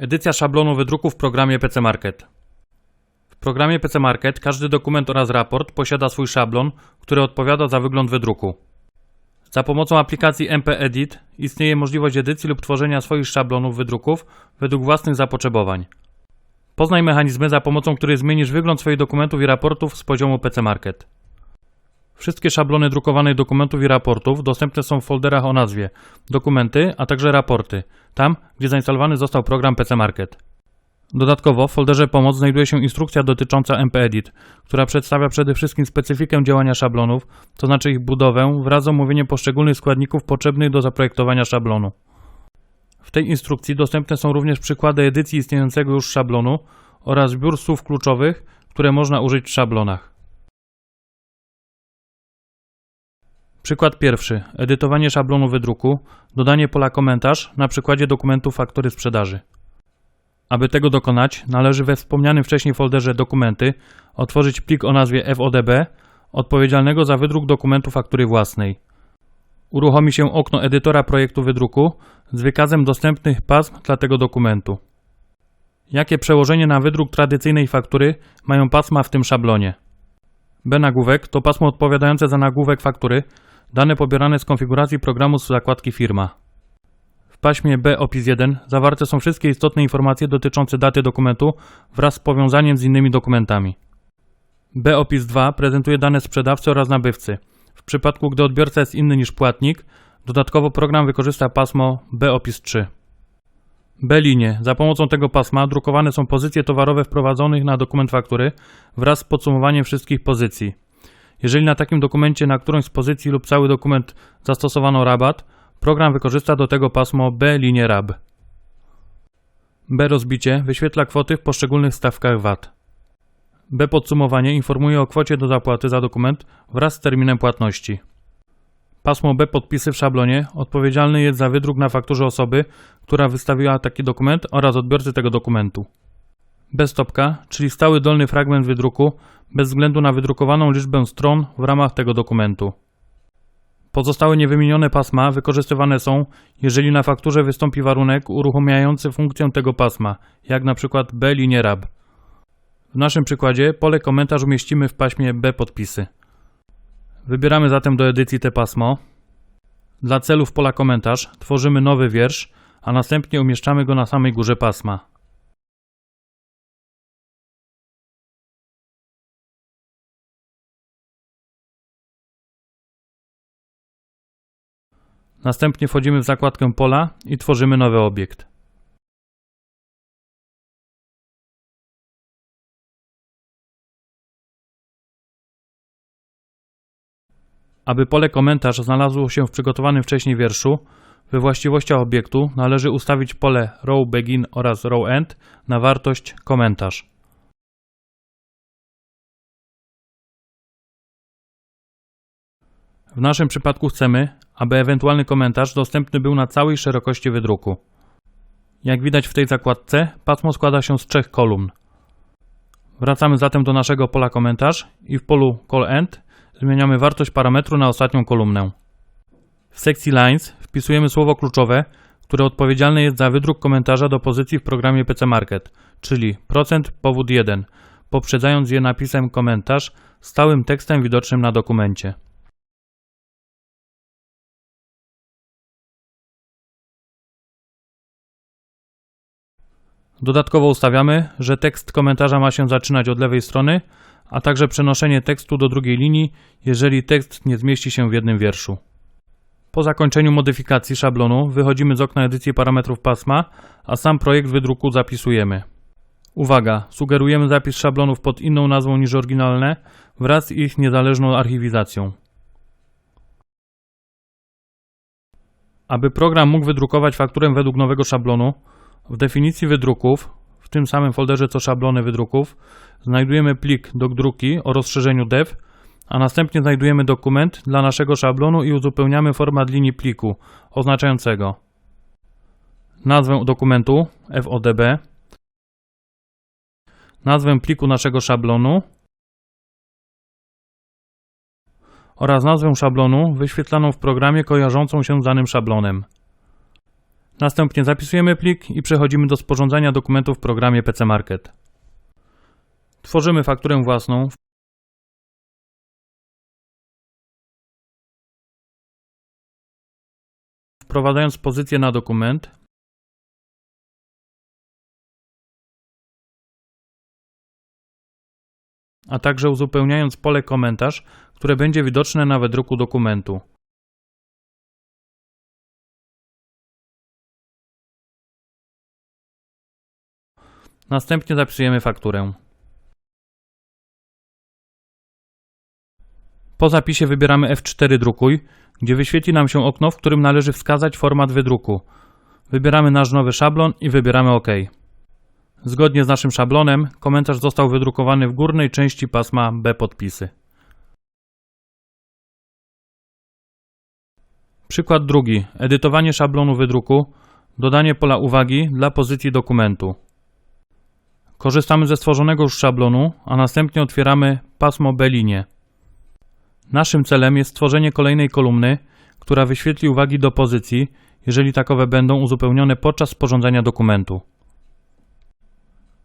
Edycja szablonu wydruku w programie PC Market. W programie PC Market każdy dokument oraz raport posiada swój szablon, który odpowiada za wygląd wydruku. Za pomocą aplikacji MP-Edit istnieje możliwość edycji lub tworzenia swoich szablonów wydruków według własnych zapotrzebowań. Poznaj mechanizmy, za pomocą których zmienisz wygląd swoich dokumentów i raportów z poziomu PC Market. Wszystkie szablony drukowanych dokumentów i raportów dostępne są w folderach o nazwie Dokumenty, a także Raporty, tam gdzie zainstalowany został program PC Market. Dodatkowo w folderze Pomoc znajduje się instrukcja dotycząca MP-Edit, która przedstawia przede wszystkim specyfikę działania szablonów, to znaczy ich budowę wraz z omówieniem poszczególnych składników potrzebnych do zaprojektowania szablonu. W tej instrukcji dostępne są również przykłady edycji istniejącego już szablonu oraz zbiór słów kluczowych, które można użyć w szablonach. Przykład pierwszy. Edytowanie szablonu wydruku. Dodanie pola komentarz na przykładzie dokumentu faktury sprzedaży. Aby tego dokonać, należy we wspomnianym wcześniej folderze Dokumenty otworzyć plik o nazwie FODB odpowiedzialnego za wydruk dokumentu faktury własnej. Uruchomi się okno edytora projektu wydruku z wykazem dostępnych pasm dla tego dokumentu. Jakie przełożenie na wydruk tradycyjnej faktury mają pasma w tym szablonie? B nagłówek to pasmo odpowiadające za nagłówek faktury, dane pobierane z konfiguracji programu z zakładki firma. W paśmie B opis 1 zawarte są wszystkie istotne informacje dotyczące daty dokumentu wraz z powiązaniem z innymi dokumentami. B opis 2 prezentuje dane sprzedawcy oraz nabywcy. W przypadku gdy odbiorca jest inny niż płatnik, dodatkowo program wykorzysta pasmo B opis 3. B-linie. Za pomocą tego pasma drukowane są pozycje towarowe wprowadzonych na dokument faktury wraz z podsumowaniem wszystkich pozycji. Jeżeli na takim dokumencie na którąś z pozycji lub cały dokument zastosowano rabat, program wykorzysta do tego pasmo B-linie RAB. B rozbicie wyświetla kwoty w poszczególnych stawkach VAT. B podsumowanie informuje o kwocie do zapłaty za dokument wraz z terminem płatności. Pasmo B podpisy w szablonie odpowiedzialny jest za wydruk na fakturze osoby, która wystawiła taki dokument oraz odbiorcy tego dokumentu. B stopka, czyli stały dolny fragment wydruku bez względu na wydrukowaną liczbę stron w ramach tego dokumentu. Pozostałe niewymienione pasma wykorzystywane są, jeżeli na fakturze wystąpi warunek uruchamiający funkcję tego pasma, jak przykład B RAB. W naszym przykładzie pole komentarz umieścimy w paśmie B podpisy. Wybieramy zatem do edycji te pasmo. Dla celów pola komentarz tworzymy nowy wiersz, a następnie umieszczamy go na samej górze pasma. Następnie wchodzimy w zakładkę pola i tworzymy nowy obiekt. Aby pole komentarz znalazło się w przygotowanym wcześniej wierszu, we właściwościach obiektu należy ustawić pole row begin oraz row end na wartość komentarz. W naszym przypadku chcemy, aby ewentualny komentarz dostępny był na całej szerokości wydruku. Jak widać w tej zakładce, pasmo składa się z trzech kolumn. Wracamy zatem do naszego pola komentarz i w polu call end zmieniamy wartość parametru na ostatnią kolumnę. W sekcji Lines wpisujemy słowo kluczowe, które odpowiedzialne jest za wydruk komentarza do pozycji w programie PC Market, czyli procent powód 1, poprzedzając je napisem komentarz stałym tekstem widocznym na dokumencie. Dodatkowo ustawiamy, że tekst komentarza ma się zaczynać od lewej strony, a także przenoszenie tekstu do drugiej linii, jeżeli tekst nie zmieści się w jednym wierszu. Po zakończeniu modyfikacji szablonu wychodzimy z okna edycji parametrów pasma, a sam projekt wydruku zapisujemy. Uwaga! Sugerujemy zapis szablonów pod inną nazwą niż oryginalne wraz z ich niezależną archiwizacją. Aby program mógł wydrukować fakturę według nowego szablonu, w definicji wydruków, w tym samym folderze co szablony wydruków, znajdujemy plik do druki o rozszerzeniu dev, a następnie znajdujemy dokument dla naszego szablonu i uzupełniamy format linii pliku oznaczającego nazwę dokumentu FODB, nazwę pliku naszego szablonu oraz nazwę szablonu wyświetlaną w programie kojarzącą się z danym szablonem. Następnie zapisujemy plik i przechodzimy do sporządzania dokumentów w programie PC Market. Tworzymy fakturę własną. Wprowadzając pozycję na dokument, a także uzupełniając pole komentarz, które będzie widoczne na wydruku dokumentu. Następnie zapisujemy fakturę. Po zapisie wybieramy F4 Drukuj, gdzie wyświetli nam się okno, w którym należy wskazać format wydruku. Wybieramy nasz nowy szablon i wybieramy OK. Zgodnie z naszym szablonem, komentarz został wydrukowany w górnej części pasma B podpisy. Przykład drugi. Edytowanie szablonu wydruku. Dodanie pola uwagi dla pozycji dokumentu. Korzystamy ze stworzonego już szablonu, a następnie otwieramy pasmo B-linię. Naszym celem jest stworzenie kolejnej kolumny, która wyświetli uwagi do pozycji, jeżeli takowe będą uzupełnione podczas sporządzenia dokumentu.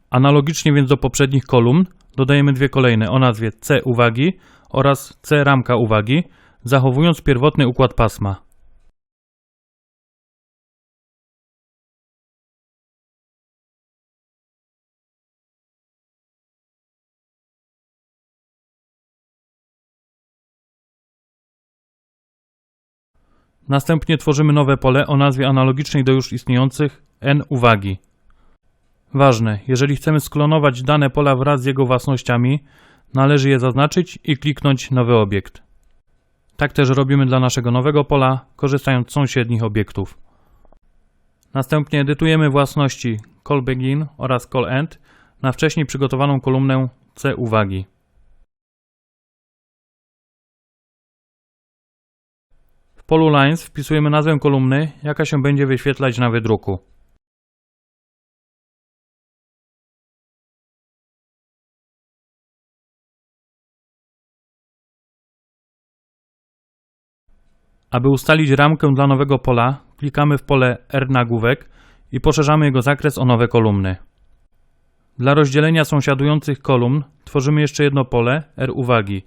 Analogicznie więc do poprzednich kolumn dodajemy dwie kolejne o nazwie C uwagi oraz C ramka uwagi, zachowując pierwotny układ pasma. Następnie tworzymy nowe pole o nazwie analogicznej do już istniejących n uwagi. Ważne, jeżeli chcemy sklonować dane pola wraz z jego własnościami, należy je zaznaczyć i kliknąć nowy obiekt. Tak też robimy dla naszego nowego pola, korzystając z sąsiednich obiektów. Następnie edytujemy własności callBegin oraz callEnd na wcześniej przygotowaną kolumnę C uwagi. Polu Lines wpisujemy nazwę kolumny, jaka się będzie wyświetlać na wydruku. Aby ustalić ramkę dla nowego pola, klikamy w pole R nagłówek i poszerzamy jego zakres o nowe kolumny. Dla rozdzielenia sąsiadujących kolumn tworzymy jeszcze jedno pole R uwagi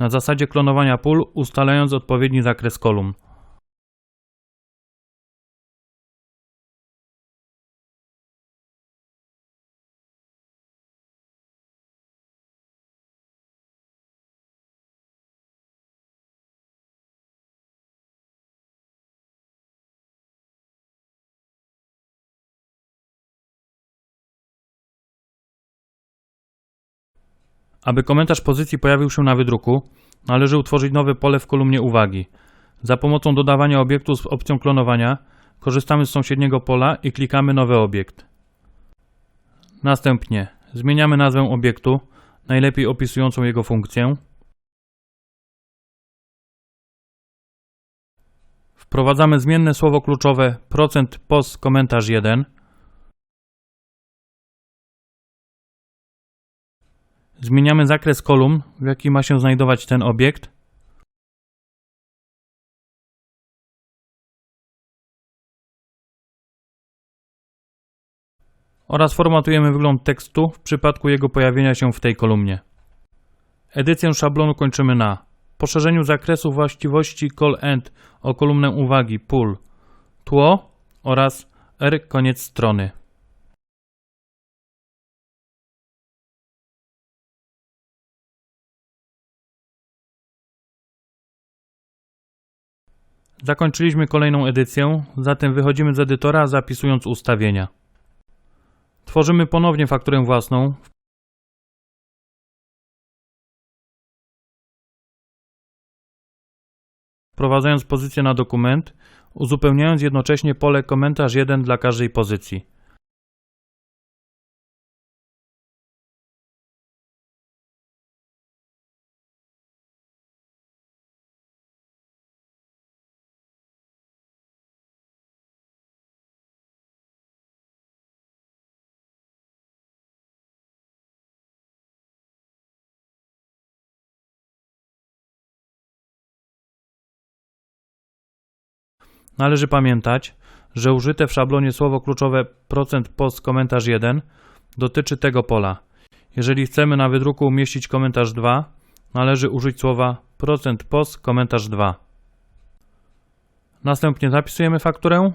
na zasadzie klonowania pól, ustalając odpowiedni zakres kolumn. Aby komentarz pozycji pojawił się na wydruku, należy utworzyć nowe pole w kolumnie uwagi. Za pomocą dodawania obiektu z opcją klonowania korzystamy z sąsiedniego pola i klikamy nowy obiekt. Następnie zmieniamy nazwę obiektu, najlepiej opisującą jego funkcję. Wprowadzamy zmienne słowo kluczowe %POS komentarz 1 Zmieniamy zakres kolumn, w jaki ma się znajdować ten obiekt. Oraz formatujemy wygląd tekstu w przypadku jego pojawienia się w tej kolumnie. Edycję szablonu kończymy na poszerzeniu zakresu właściwości call-end o kolumnę uwagi pull, tło oraz r koniec strony. Zakończyliśmy kolejną edycję, zatem wychodzimy z edytora zapisując ustawienia. Tworzymy ponownie fakturę własną. Wprowadzając pozycję na dokument, uzupełniając jednocześnie pole komentarz 1 dla każdej pozycji. Należy pamiętać, że użyte w szablonie słowo kluczowe %post komentarz 1 dotyczy tego pola. Jeżeli chcemy na wydruku umieścić komentarz 2, należy użyć słowa %post komentarz 2. Następnie zapisujemy fakturę,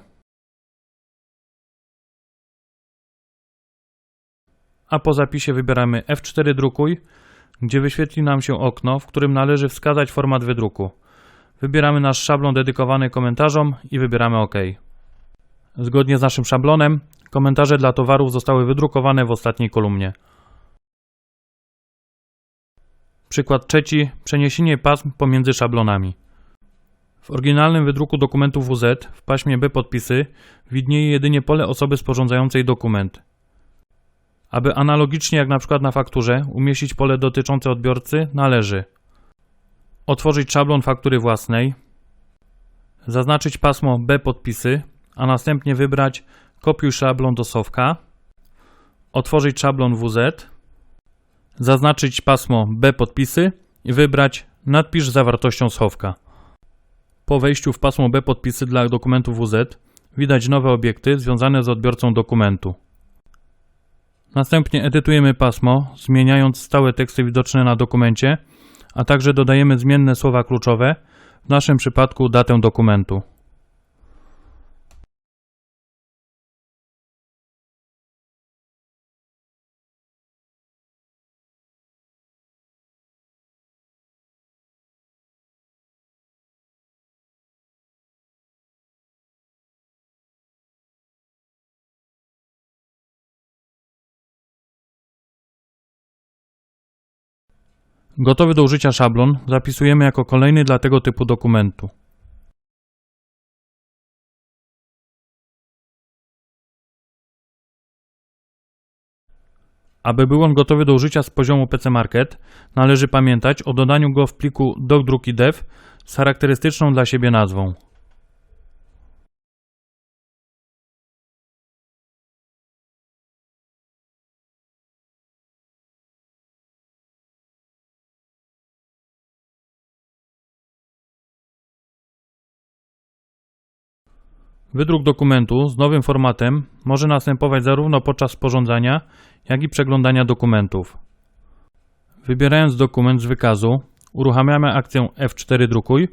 a po zapisie wybieramy F4 drukuj, gdzie wyświetli nam się okno, w którym należy wskazać format wydruku. Wybieramy nasz szablon dedykowany komentarzom i wybieramy OK. Zgodnie z naszym szablonem, komentarze dla towarów zostały wydrukowane w ostatniej kolumnie. Przykład trzeci. Przeniesienie pasm pomiędzy szablonami. W oryginalnym wydruku dokumentu WZ w paśmie B podpisy widnieje jedynie pole osoby sporządzającej dokument. Aby analogicznie jak na przykład na fakturze umieścić pole dotyczące odbiorcy, należy otworzyć szablon faktury własnej, zaznaczyć pasmo B podpisy, a następnie wybrać kopiuj szablon do sowka, otworzyć szablon WZ, zaznaczyć pasmo B podpisy i wybrać nadpisz zawartością schowka. Po wejściu w pasmo B podpisy dla dokumentu WZ widać nowe obiekty związane z odbiorcą dokumentu. Następnie edytujemy pasmo, zmieniając stałe teksty widoczne na dokumencie, a także dodajemy zmienne słowa kluczowe, w naszym przypadku datę dokumentu. Gotowy do użycia szablon zapisujemy jako kolejny dla tego typu dokumentu. Aby był on gotowy do użycia z poziomu PC Market, należy pamiętać o dodaniu go w pliku docdruki.dev z charakterystyczną dla siebie nazwą. Wydruk dokumentu z nowym formatem może następować zarówno podczas sporządzania, jak i przeglądania dokumentów. Wybierając dokument z wykazu, uruchamiamy akcję F4 drukuj,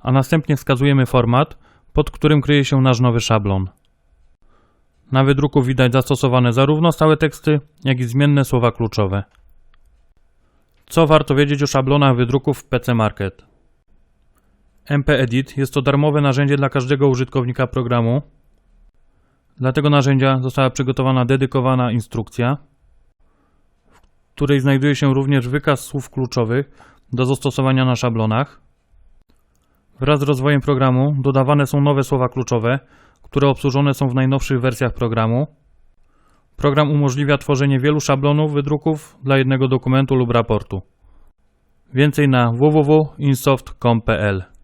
a następnie wskazujemy format, pod którym kryje się nasz nowy szablon. Na wydruku widać zastosowane zarówno stałe teksty, jak i zmienne słowa kluczowe. Co warto wiedzieć o szablonach wydruków w PC Market? MP-Edit jest to darmowe narzędzie dla każdego użytkownika programu. Dla tego narzędzia została przygotowana dedykowana instrukcja, w której znajduje się również wykaz słów kluczowych do zastosowania na szablonach. Wraz z rozwojem programu dodawane są nowe słowa kluczowe, które obsłużone są w najnowszych wersjach programu. Program umożliwia tworzenie wielu szablonów wydruków dla jednego dokumentu lub raportu. Więcej na www.insoft.com.pl